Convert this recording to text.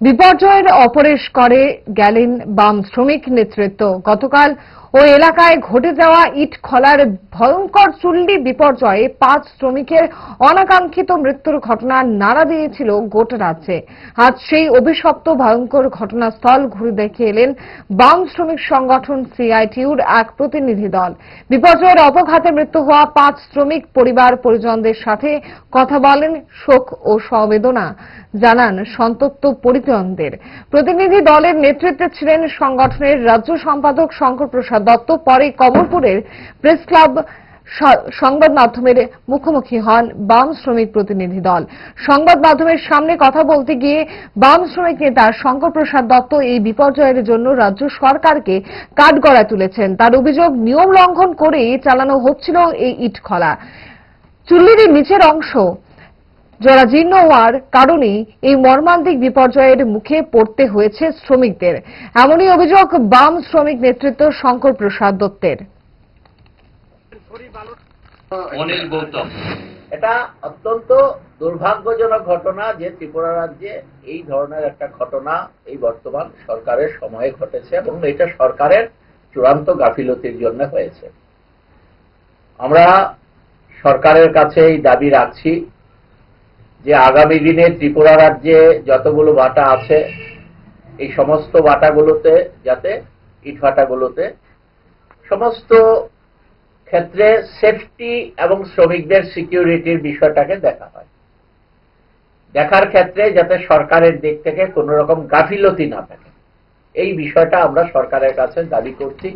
বিপর্যয়ের অপরেশ করে গেলেন বাম শ্রমিক নেতৃত্ব। গতকাল ওই এলাকায় ঘটে যাওয়া ইট খলার ভয়ঙ্কর চুল্লি বিপর্যয়ে পাঁচ শ্রমিকের অনাকাঙ্ক্ষিত মৃত্যুর ঘটনা নাড়া দিয়েছিল গোটা রাজ্যে। আজ সেই অভিশপ্ত ভয়ঙ্কর ঘটনাস্থল ঘুরে দেখে এলেন বাম শ্রমিক সংগঠন সিআইটিউর এক প্রতিনিধি দল। বিপর্যয়ের অপঘাতে মৃত্যু হওয়া পাঁচ শ্রমিক পরিবার পরিজনদের সাথে কথা বলেন শোক ও সমবেদনা জানান সন্তপ্ত পরিজনদের। প্রতিনিধি দলের নেতৃত্বে ছিলেন সংগঠনের রাজ্য সম্পাদক শঙ্কর প্রসাদ দত্ত পরে কমলপুরের প্রেস ক্লাব সংবাদ মাধ্যমের মুখোমুখি হন বাম শ্রমিক প্রতিনিধি দল। সংবাদ মাধ্যমের সামনে কথা বলতে গিয়ে বাম শ্রমিক নেতা শঙ্কর প্রসাদ দত্ত এই বিপর্যয়ের জন্য রাজ্য সরকারকে কাঠগড়ায় তুলেছেন। তার অভিযোগ, নিয়ম লঙ্ঘন করে চালানো হচ্ছিল এই ইট খলা চুল্লির নিচের অংশ জরাজীর্ণ হওয়ার কারণেই এই মর্মান্তিক বিপর্যয়ের মুখে পড়তে হয়েছে শ্রমিকদের। এমনই অভিযোগ বাম শ্রমিক নেতৃত্ব শঙ্কর প্রসাদ দত্তের। এটা অত্যন্ত দুর্ভাগ্যজনক ঘটনা যে ত্রিপুরা রাজ্যে এই ধরনের একটা ঘটনা এই বর্তমান সরকারের সময়ে ঘটেছে এবং এটা সরকারের চূড়ান্ত গাফিলতির জন্য হয়েছে। আমরা সরকারের কাছে এই দাবি রাখছি। যে আগামী দিনে ত্রিপুরা রাজ্যে যতগুলো ভাটা আছে, এই সমস্ত ভাটাগুলোতে যাতে ইট ভাটাগুলোতে সমস্ত ক্ষেত্রে সেফটি এবং শ্রমিকদের সিকিউরিটির বিষয়টাকে দেখা হয়। দেখার ক্ষেত্রে যাতে সরকারের দিক থেকে কোনো রকম গাফিলতি না থাকে। এই বিষয়টা আমরা সরকারের কাছে দাবি করছি।